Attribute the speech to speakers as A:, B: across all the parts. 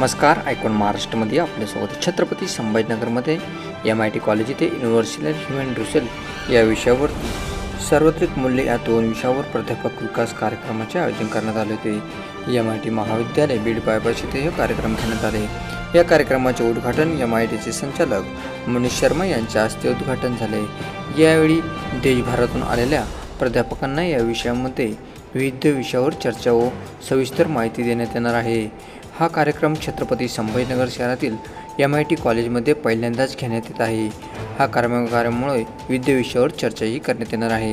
A: नमस्कार ऐकून महाराष्ट्रामध्ये आपल्यासोबत छत्रपती संभाजीनगरमध्ये एम आय टी कॉलेज येथे युनिव्हर्सिटी ह्युमन रिसेल या विषयावर सार्वत्रिक मूल्य या दोन विषयावर प्राध्यापक विकास कार्यक्रमाचे आयोजन करण्यात आले होते. एम आय टी महाविद्यालय बीड बायपास इथे हे कार्यक्रम घेण्यात आले. या कार्यक्रमाचे उद्घाटन एम आय टीचे संचालक मनीष शर्मा यांच्या हस्ते उद्घाटन झाले. यावेळी देशभरातून आलेल्या प्राध्यापकांना या विषयामध्ये विविध विषयावर चर्चा व सविस्तर माहिती देण्यात येणार आहे. हा कार्यक्रम छत्रपती संभाजीनगर शहरातील एम आय टी कॉलेजमध्ये पहिल्यांदाच घेण्यात येत आहे. हा कार्यक्रमामुळे विविध विषयावर चर्चाही करण्यात येणार आहे.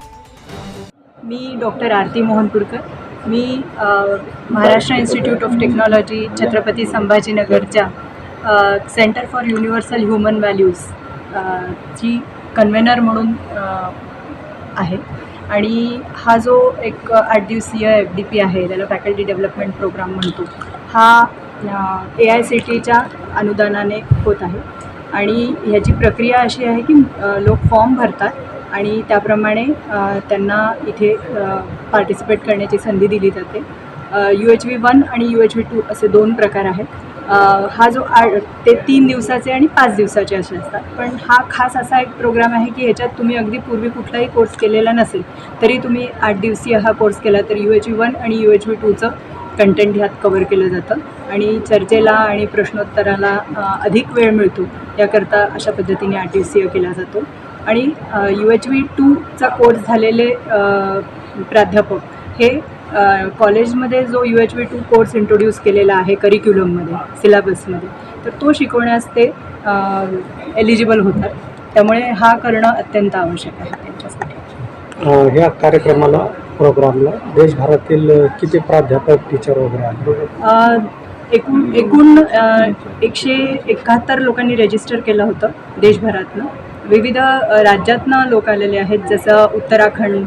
B: मी doctor Aarti Mohanpurkar. Me Maharashtra institute of technology Chhatrapati संभाजीनगरच्या centre for universal human values ची कन्व्हेनर म्हणून आहे. आणि हा जो एक आठ दिवसीय एफ डी पी आहे त्याला फॅकल्टी डेव्हलपमेंट प्रोग्राम म्हणतो. हा ए आय सी टीच्या अनुदानाने होत आहे. आणि ह्याची प्रक्रिया अशी आहे की लोक फॉर्म भरतात आणि त्याप्रमाणे त्यांना इथे पार्टिसिपेट करण्याची संधी दिली जाते. यू एच व्ही वन आणि यू एच व्ही टू असे दोन प्रकार आहेत. हा जो आ ते तीन दिवसाचे आणि पाच दिवसाचे असे असतात. पण हा खास असा एक प्रोग्राम आहे की ह्याच्यात तुम्ही अगदी पूर्वी कुठलाही कोर्स केलेला नसेल तरी तुम्ही आठ दिवसीय हा कोर्स केला तर यू एच व्ही वन आणि यू एच व्ही टूचं कंटेंट ह्यात कवर केलं जातं. आणि चर्चेला आणि प्रश्नोत्तराला अधिक वेळ मिळतो. याकरता अशा पद्धतीने आर टी सी ए केला जातो. आणि यू एच व्ही टूचा कोर्स झालेले प्राध्यापक हे कॉलेजमध्ये जो U H V two course introduce केलेला आहे करिक्युलममध्ये सिलेबसमध्ये तर तो शिकवण्यास ते एलिजिबल होतात. त्यामुळे हा करणं अत्यंत आवश्यक आहे त्यांच्यासाठी.
C: ह्या कार्यक्रमाला प्रोग्रामला? देशभरातील किती प्राध्यापक टीचर वगैरे आहेत?
B: अ, एकूण एकूण एकशे एकाहत्तर लोकांनी रजिस्टर केलं होतं देशभरातनं. विविध राज्यातनं लोक आलेले आहेत जसं उत्तराखंड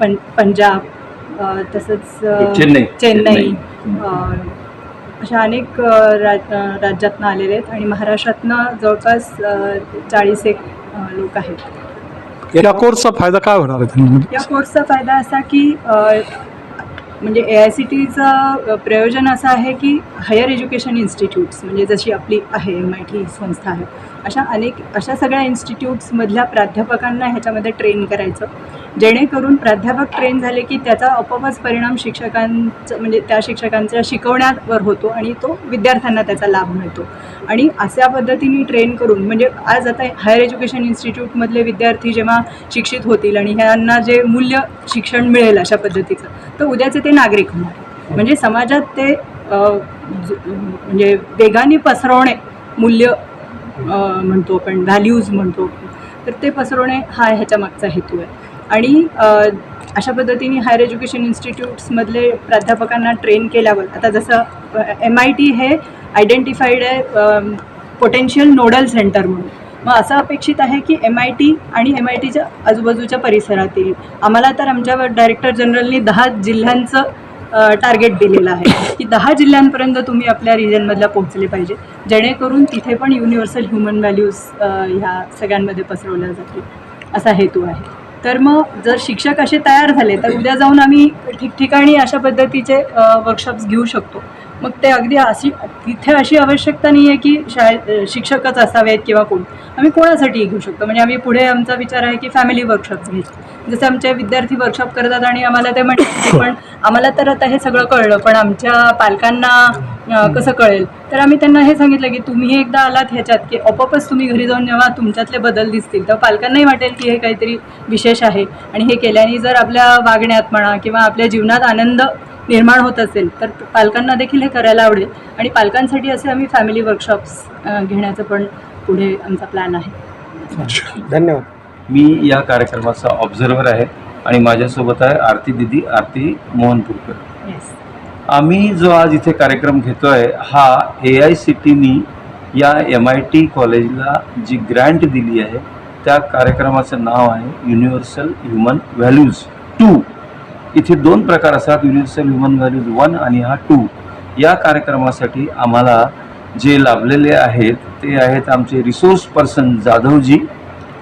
B: पं पंजाब तसंच
D: चेन्नई.
B: चेन्नई अशा अनेक राज राज्यातनं आलेले आहेत आणि महाराष्ट्रातनं जवळपास चाळीस एक लोक आहेत.
E: या कोर्सचा फायदा काय होणार आहे त्यांना?
B: या कोर्सचा फायदा असा की अ, म्हणजे ए आय सी टीचं प्रयोजन असं आहे की हायर एज्युकेशन इन्स्टिट्यूट्स म्हणजे जशी आपली आहे एम आय टी संस्था आहे अशा अनेक अशा सगळ्या इन्स्टिट्यूट्समधल्या प्राध्यापकांना ह्याच्यामध्ये ट्रेन करायचं. जेणेकरून प्राध्यापक ट्रेन झाले की त्याचा आपोआपच परिणाम शिक्षकांचं म्हणजे त्या शिक्षकांच्या शिकवण्यावर होतो आणि तो विद्यार्थ्यांना त्याचा लाभ मिळतो. आणि अशा पद्धतीने ट्रेन करून म्हणजे आज आता हायर एज्युकेशन इन्स्टिट्यूटमधले विद्यार्थी जेव्हा शिक्षित होतील आणि ह्यांना जे मूल्य शिक्षण मिळेल अशा पद्धतीचं तर उद्याचे ते नागरिक होणार म्हणजे समाजात ते म्हणजे वेगाने पसरवणे मूल्य म्हणतो आपण व्हॅल्यूज म्हणतो तर ते पसरवणे हा ह्याच्या मागचा हेतू आहे. आणि अशा पद्धतीने हायर एज्युकेशन इन्स्टिट्यूट्समधले प्राध्यापकांना ट्रेन केल्यावर आता जसं एम आय टी हे आयडेंटिफाईड आहे पोटेन्शियल नोडल सेंटर म्हणून. मग असं अपेक्षित आहे की एम आय टी आणि एम आय टीच्या आजूबाजूच्या परिसरातील आम्हाला तर आमच्या डायरेक्टर जनरलनी दहा जिल्ह्यांचं टार्गेट दिलेलं आहे. की दहा जिल्ह्यांपर्यंत तुम्ही आपल्या रिजनमधल्या पोहोचले पाहिजे. जेणेकरून तिथे पण युनिव्हर्सल ह्युमन व्हॅल्यूज ह्या सगळ्यांमध्ये पसरवल्या जातील. असा हेतू आहे. तर मग जर शिक्षक असे तयार झाले तर उद्या जाऊन आम्ही ठिकठिकाणी अशा पद्धतीचे वर्कशॉप्स घेऊ शकतो. मग ते अगदी अशी तिथे अशी आवश्यकता नाही आहे की शाळेत शिक्षकच असावेत किंवा कोण. आम्ही कोणासाठीही घेऊ शकतो. म्हणजे आम्ही पुढे आमचा विचार आहे की फॅमिली वर्कशॉप्स घ्यायचे जसे आमचे विद्यार्थी वर्कशॉप करतात आणि आम्हाला ते म्हणतात की पण आम्हाला तर आता हे सगळं कळलं पण आमच्या पालकांना कसं कळेल? तर आम्ही त्यांना हे सांगितलं की तुम्ही एकदा आलात ह्याच्यात की आपोआपच तुम्ही घरी जाऊन जेव्हा तुमच्यातले बदल दिसतील तर पालकांनाही वाटेल की हे काहीतरी विशेष आहे. आणि हे केल्याने जर आपल्या वागण्यात म्हणा किंवा आपल्या जीवनात आनंद निर्माण होत असेल तर पालकांना देखील हे करायला आवडेल. आणि पालकांसाठी असे आम्ही फॅमिली वर्कशॉप्स घेण्याचं पण पुढे आमचा प्लॅन आहे.
C: धन्यवाद.
D: मी या कार्यक्रमाचा ऑब्झर्वर आहे आणि माझ्यासोबत आहे आरती दिदी आरती मोहनपूरकर.
B: येस
D: आम्ही जो आज इथे कार्यक्रम घेतो आहे हा ए आय सी टीनी या एम आय टी कॉलेजला जी ग्रँट दिली आहे त्या कार्यक्रमाचं नाव आहे युनिव्हर्सल ह्युमन व्हॅल्यूज टू इथे दोन प्रकार असतात युनिव्हर्सल ह्युमन व्हॅल्यूज वन आणि हा टू या कार्यक्रमासाठी आम्हाला जे लाभलेले आहेत ते आहेत आमचे रिसोर्स पर्सन जाधवजी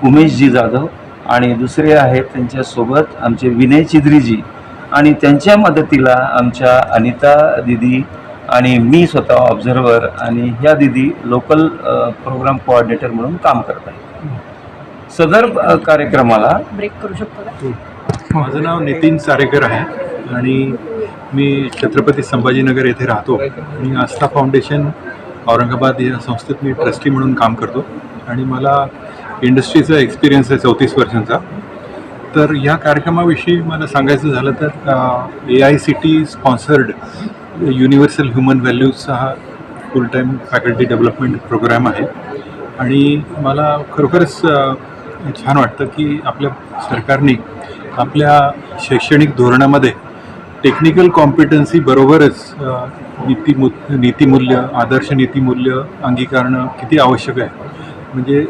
D: उमेशजी जाधव आणि दुसरे आहेत त्यांच्यासोबत आमचे विनय चिद्रीजी. आणि त्यांच्या मदतीला आमच्या अनिता दिदी आणि मी स्वतः ऑब्झर्वर आणि ह्या दिदी लोकल प्रोग्राम कोऑर्डिनेटर म्हणून काम करत आहे सदर कार्यक्रमाला
B: ब्रेक करू शकतो का?
F: माझं नाव नितीन चारेकर आहे आणि मी छत्रपती संभाजीनगर येथे राहतो आणि आस्था फाउंडेशन औरंगाबाद या संस्थेत मी ट्रस्टी म्हणून काम करतो आणि मला इंडस्ट्रीचा एक्सपिरियन्स आहे चौतीस वर्षांचा. तर ह्या कार्यक्रमाविषयी मला सांगायचं झालं तर A I C T sponsored universal human व्हॅल्यूजचा हा full time faculty development programme आहे. आणि मला खरोखरच छान वाटतं की आपल्या सरकारने आपल्या शैक्षणिक धोरणामध्ये टेक्निकल कॉम्पिटन्सी बरोबरच अ, नीतिमू नीतिमूल्य आदर्श नीतिमूल्य अंगीकारणं किती आवश्यक आहे. म्हणजे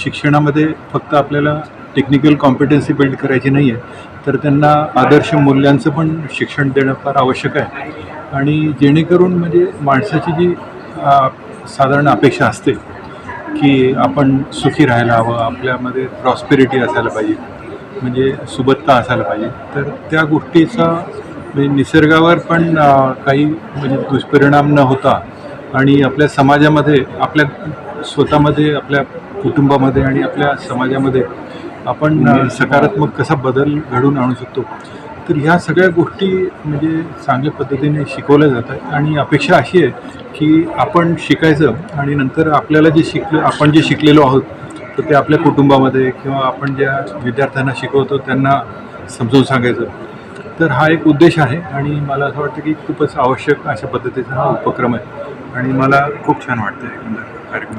F: शिक्षणामध्ये फक्त आपल्याला टेक्निकल कॉम्पिटन्सी बिल्ड करायची नाही आहे तर त्यांना आदर्श मूल्यांचं पण शिक्षण देणं फार आवश्यक आहे. आणि जेणेकरून म्हणजे माणसाची जी साधारण अपेक्षा असते की आपण सुखी राहायला हवं आपल्यामध्ये प्रॉस्पेरिटी असायला पाहिजे म्हणजे सुबत्ता असायला पाहिजे तर त्या गोष्टीचा म्हणजे निसर्गावर पण काही म्हणजे दुष्परिणाम न होता आणि आपल्या समाजामध्ये आपल्या स्वतःमध्ये आपल्या कुटुंबामध्ये आणि आपल्या समाजामध्ये आपण सकारात्मक कसा बदल घडवून आणू शकतो? तर ह्या सगळ्या गोष्टी म्हणजे चांगल्या पद्धतीने शिकवल्या जातात आणि अपेक्षा अशी आहे की आपण शिकायचं आणि नंतर आपल्याला जे शिकलं आपण जे शिकलेलो आहोत तर ते आपल्या कुटुंबामध्ये किंवा आपण ज्या विद्यार्थ्यांना शिकवतो त्यांना समजून सांगायचं. तर हा एक उद्देश आहे आणि मला असं वाटतं की खूपच आवश्यक अशा पद्धतीचा हा उपक्रम आहे. आणि मला खूप छान वाटतं एकंदर कार्यक्रम